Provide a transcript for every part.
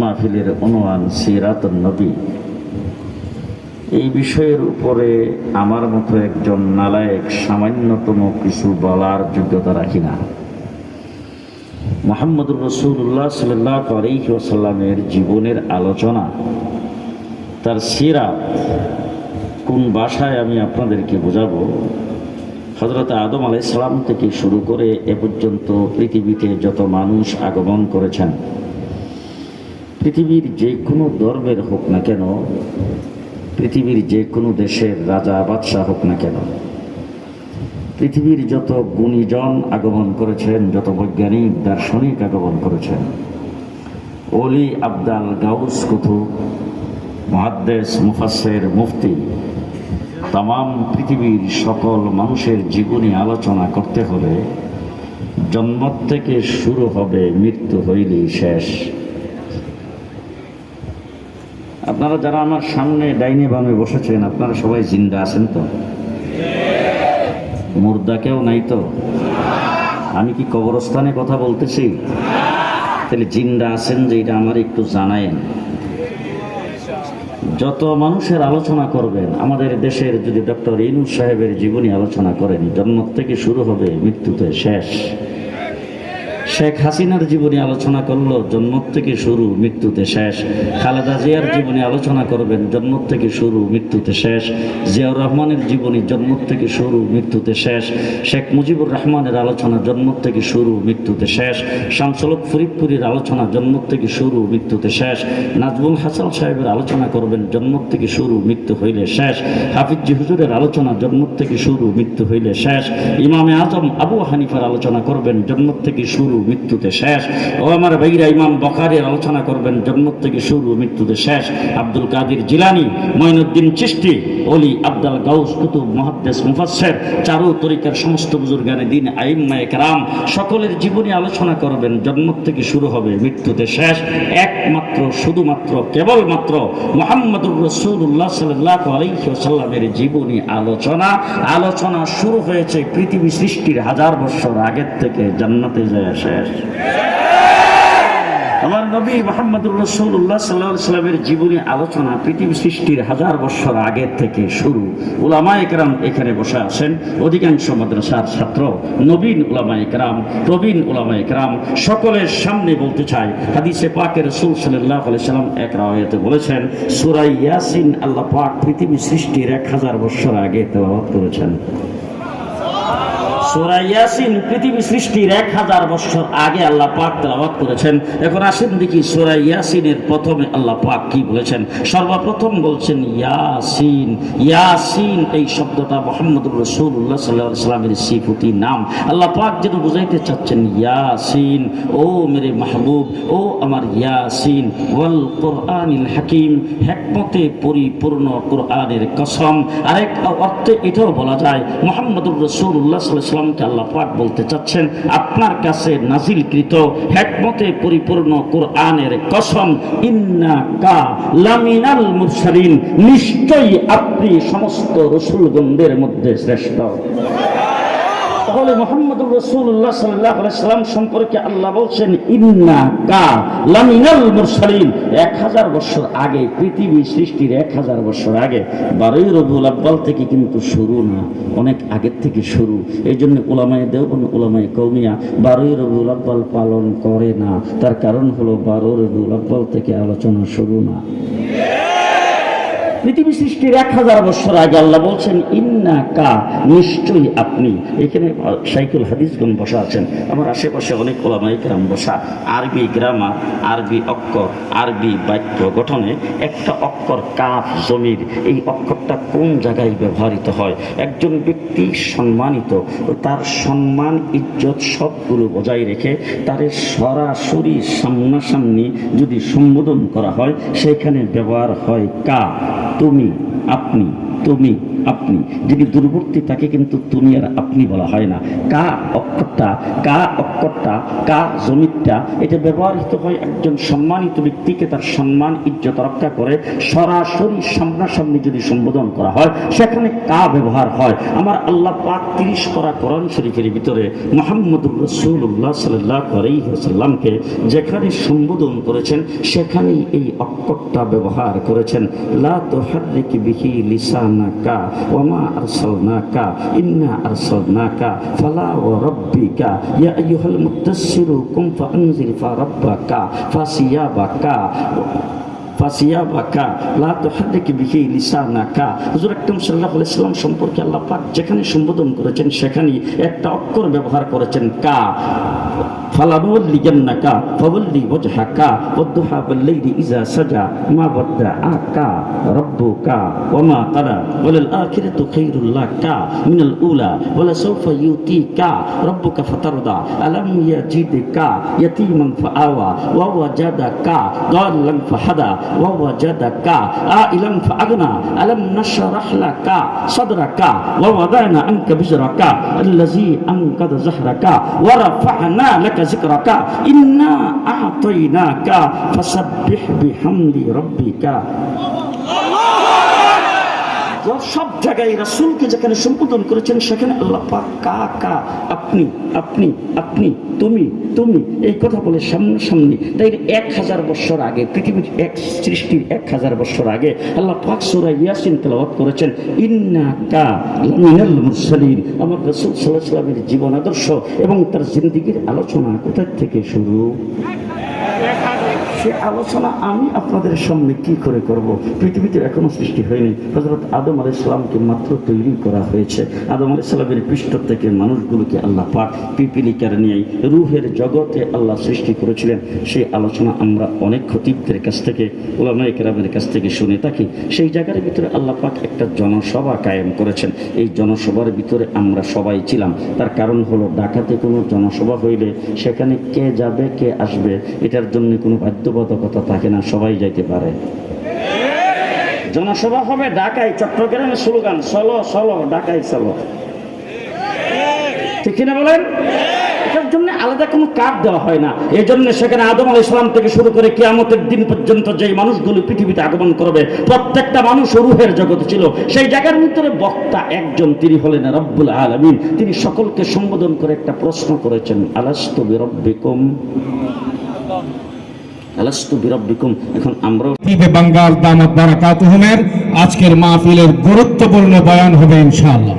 মাহফিলের অনুমান সিরাত নবী। এই বিষয়ের উপরে আমার মতো একজন নালায়েক সামান্যতম কিছু বলার যোগ্যতা রাখি না। মোহাম্মদুর রসুল্লাহ সাল্লাহ আলহিসাল্লামের জীবনের আলোচনা, তার সিরাত কোন ভাষায় আমি আপনাদেরকে বোঝাবো? হজরত আদম আলাইসালাম থেকে শুরু করে এ পর্যন্ত পৃথিবীতে যত মানুষ আগমন করেছেন পৃথিবীর যে কোনো ধর্মের হোক না কেন, পৃথিবীর যে কোনো দেশের রাজা, বাদশাহ হোক না কেন, পৃথিবীর যত গুণীজন আগমন করেছেন, যত বৈজ্ঞানিক, দার্শনিক আগমন করেছেন অলি আবদাল গাউস কুতুব মহাদ্দেশ মুফাসের মুফতি তাম পৃথিবীর সকল মানুষের জীবনী আলোচনা করতে হলে জন্ম থেকে শুরু হবে মৃত্যু হইলেই শেষ। আপনারা যারা আমার সামনে ডাইনে বামে বসেছেন, আপনারা সবাই জিন্দা আছেন তো? মুর্দা কেউ নাই তো? আমি কি কবরস্থানে কথা বলতেছি? তাহলে জিন্দা আছেন যে এটা আমার একটু জানায়েন। যত মানুষের আলোচনা করবেন, আমাদের দেশের যদি ডক্টর ইনুস সাহেবের জীবনী আলোচনা করেন জন্ম থেকে শুরু হবে, মৃত্যুতে শেষ। শেখ হাসিনার জীবনী আলোচনা করল জন্ম থেকে শুরু মৃত্যুতে শেষ। খালেদা জিয়ার জীবনী আলোচনা করবেন জন্ম থেকে শুরু মৃত্যুতে শেষ। জিয়াউর রহমানের জীবনী জন্ম থেকে শুরু মৃত্যুতে শেষ। শেখ মুজিবুর রহমানের আলোচনা জন্ম থেকে শুরু মৃত্যুতে শেষ। শামসলক ফরিদপুরের আলোচনা জন্ম থেকে শুরু মৃত্যুতে শেষ। নাজমুল হাসান সাহেবের আলোচনা করবেন জন্ম থেকে শুরু মৃত্যু হইলে শেষ। হাফিজ হুজুরের আলোচনা জন্ম থেকে শুরু মৃত্যু হইলে শেষ। ইমামে আজম আবু হানিফার আলোচনা করবেন জন্ম থেকে শুরু মৃত্যুতে শেষ। ও আমার ভাইরা, ইমাম বখারের আলোচনা করবেন জন্ম থেকে শুরু মৃত্যুতে শেষ। আব্দুল কাদির জিলানি, মঈনুদ্দিন চিস্তি অলি আব্দাল গাউস, কুতুব মহাদ্দেস মুফাসের চারু তরিকার সমস্ত বুজুর্গানে দিন আইম্মায় কেরাম, সকলের জীবনী আলোচনা করবেন জন্ম থেকে শুরু হবে মৃত্যুতে শেষ। একমাত্র, শুধুমাত্র, কেবলমাত্র মোহাম্মদুর রসুল্লাহ সাল্লাহ আলাইসাল্লামের জীবনী আলোচনা। আলোচনা শুরু হয়েছে পৃথিবী সৃষ্টির হাজার বছর আগের থেকে, জান্নাতে যায় শেষ আমার নবী মোহাম্মদুর রসুল্লাহ সাল্লাহ সাল্লামের জীবনী আলোচনা পৃথিবী সৃষ্টির হাজার বছর আগের থেকে শুরু। উলামা একরাম এখানে বসে আছেন। অধিকাংশ মাদ্রাসার ছাত্র নবীন উলামা একরাম প্রবীণ উলামা একরাম সকলের সামনে বলতে চাই হাদিসে পাকের রসুল সাল্লাহ সাল্লাম এক রায়তে বলেছেন সুরাই ইয়াসিন আল্লাহ পাক পৃথিবী সৃষ্টির এক হাজার বছর আগে তেলাওয়াত করেছেন। সূরা ইয়াসিন পৃথিবী সৃষ্টির এক হাজার বছর আগে আল্লাহ পাক তেলাওয়াত করেছেন। এখন আসেন দেখি সূরা প্রথমে আল্লাহ পাক কি বলেছেন। সর্বপ্রথম বলছেন ইয়াসিন। ইয়াসিন এই শব্দটা মোহাম্মদুর রসুল্লাহ সাল্লাহ সাল্লামের সিফুতি নাম। আল্লাহ পাক যেন বুঝাইতে চাচ্ছেন ইয়াসিন, ও মেরে মাহবুব, ও আমার ইয়াসিন, ওয়াল কোরআনিল হাকিম, হেকমতে পরিপূর্ণ কোরআনের কসম। আরেক অর্থে এটাও বলা যায়, মোহাম্মদুর রসুল্লাহ সাল্লাহ সাল্লামকে আল্লাহ পাক বলতে চাচ্ছেন, আপনার কাছে নাজিলকৃত হেকমতে পরিপূর্ণ কোরআনের কসম ইন্না কা লামিনাল মুরসালিন, নিশ্চয়ই আপনি সমস্ত রসুলগণদের মধ্যে শ্রেষ্ঠ। তাহলে মোহাম্মদুর রসুল্লাহ সম্পর্কে আল্লাহ বলছেন, ইন্না কা লামিনাল মুরসালিন। এক হাজার বছর আগে, পৃথিবী সৃষ্টির এক হাজার বছর আগে। বারোই রবিউল আব্বাল থেকে কিন্তু শুরু না, অনেক আগের থেকে শুরু। এই জন্য ওলামায় দেওবন ওলামায় কৌমিয়া বারোই রবিউল আব্বাল পালন করে না। তার কারণ হলো বারো রবিউল আব্বাল থেকে আলোচনা শুরু না। পৃথিবী সৃষ্টির এক হাজার বছর আগে আল্লাহ বলছেন ইন্না কা নিশ্চয়ই আপনি। এখানে সাইকুল হাদিসগণ বসা আছেন। আমার আশেপাশে অনেক ওলামাই গ্রাম বসা। আরবি গ্রামার, আরবি অক্ষর, আরবি বাক্য গঠনে একটা অক্ষর কাফ, জমির, এই অক্ষরটা কোন জায়গায় ব্যবহৃত হয়? একজন ব্যক্তি সম্মানিত, তার সম্মান, ইজ্জত সবগুলো বজায় রেখে তার সরাসরি সামনাসামনি যদি সম্বোধন করা হয়, সেখানে ব্যবহার হয় কা। তুমি আপনি তুমি। আপনি। যিনি দূরবর্তী তাকে কিন্তু তুমি আর আপনি বলা হয় না। কা অক্ষরটা কা অক্ষরটা, কা জমিটা এটা ব্যবহৃত হয় একজন সম্মানিত ব্যক্তিকে তার সম্মান, ইজ্জত রক্ষা করে। সরাসরি সামনাসামনি যদি সম্বোধন করা হয়, সেখানে কা ব্যবহার হয়। আমার আল্লাহ পাক তিরিশ করা কোরআন শরীফের ভিতরে মোহাম্মদুর রসুল্লাহ সাল্লাহ আলাইসাল্লামকে যেখানে সম্বোধন করেছেন, সেখানেই এই অক্ষরটা ব্যবহার করেছেন। লা তুহাররিক বিহি লিসানাকা। ওয়ামা আরসালনাকা ইন্না আরসালনাকা ফালা ওয়া রাব্বিকা ইয়া আইয়ুহাল মুত্তাসসিরু কুম ফাআনজির ফারাব্বাকা ফাসিয়াবাকা ফাসিয়া বাকা লা তোহাদেকে বিহি লিসা নাকা হুজুর আকরম সাল্লাহ ইসলাম সম্পর্কে আল্লাহ যেখানে সম্বোধন করেছেন সেখানে একটা অক্ষর ব্যবহার করেছেন, কা। ফালাবল্লিজন্নাকা ফাবল্লি ওয়াজহাকা ওয়াদুহা বিল্লাইলি ইযা সাজা, মা বাদাআকা রাব্বুকা, ওয়ামা তারা ওয়ালাল আখিরাতু খায়রুল লাকা, মিনাল উলা, ওয়ালা সাওফা ইউতিকা, রাব্বুকা ফাতারদা, আলাম ইয়াজিদকা, ইয়াতীমান ফাআওয়া, ওয়া ওয়াজাদাকা, দাল্লান ফাহাদা ووجدك. عائلا فأغنى. ألم نشرح لك صدرك. ووضعنا عنك بزرك الذي أنقذ زهرك. ورفعنا لك ذكرك. إنا أعطيناك. فسبح بحمد ربك. সব জায়গায় রাসূলকে যেখানে সম্বোধন করেছেন, সেখানে আল্লাহ পাক, কা কা, আপনি আপনি আপনি, তুমি তুমি, এই কথা বলে সামনাসামনি। তাই এক হাজার বছর আগে, পৃথিবীর এক, সৃষ্টির এক হাজার বছর আগে আল্লাহ পাক সূরা ইয়াসিন তেলাওয়াত করেছেন, ইন্না কা লামিনাল মুরসালিন। আমার রাসূল সাল্লাল্লাহু আলাইহি জীবন আদর্শ এবং তার জিন্দেগীর আলোচনা কোথা থেকে শুরু? সে আলোচনা আমি আপনাদের সামনে কি করে করব? পৃথিবীতে এখনও সৃষ্টি হয়নি। হজরত আদম আলাই ইসলামকে মাত্র তৈরি করা হয়েছে। আদম আলাই ইসলামের পৃষ্ঠ থেকে মানুষগুলোকে আল্লাহ পাক পিপিলিকার নিয়ে রুহের জগতে আল্লাহ সৃষ্টি করেছিলেন। সেই আলোচনা আমরা অনেক খতিবদের কাছ থেকে ওলামাই কেরামের কাছ থেকে শুনে থাকি। সেই জায়গার ভিতরে আল্লাহ পাক একটা জনসভা কায়েম করেছেন। এই জনসভার ভিতরে আমরা সবাই ছিলাম। তার কারণ হলো ঢাকাতে কোনো জনসভা হইলে সেখানে কে যাবে, কে আসবে, এটার জন্য কোনো বাধ্যবাধকতা থাকে না, সবাই যাইতে পারে। জনসভা হবে ঢাকায়, চট্টগ্রামে স্লোগান চলো চলো ঢাকায় চলো ঠিক কিনা বলেন? এটার জন্য আলাদা কোনো কার্ড দেওয়া হয় না। এই জন্য সেখানে আদম আল ইসলাম থেকে শুরু করে কিয়ামতের দিন পর্যন্ত যে মানুষগুলো পৃথিবীতে আগমন করবে, প্রত্যেকটা মানুষ রুহের জগতে ছিল। সেই জায়গার ভিতরে বক্তা একজন, তিনি হলেন রব্বুল আলমিন। তিনি সকলকে সম্বোধন করে একটা প্রশ্ন করেছেন, আলাস্তু বিরব্বিকুম? আলাস্তু এখন আমরাও বাঙ্গাল দামাত বারাকাতুহুমের আজকের মাহফিলের গুরুত্বপূর্ণ বয়ান হবে ইনশাআল্লাহ।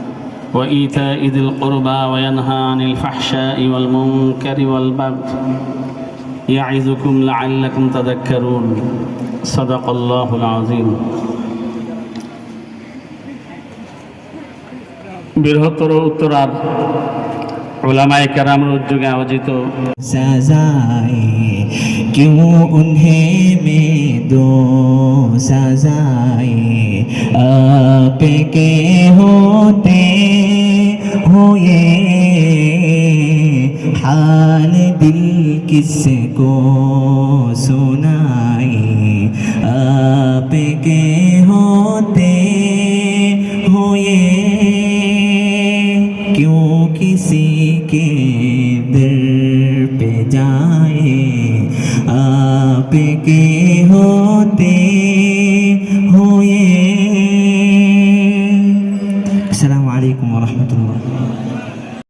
وإيتاء ذي القربى وينهى عن الفحشاء والمنكر والبغي يعظكم لعلكم تذكرون. صدق الله العظيم. বৃহত্তর উত্তরার ওলামাই কেরামের উদ্যোগে আয়োজিত সাজায় কেউ উন্হে মে দো সাজায় আপকে किसको सुनाए आपके होते हुए क्यों किसी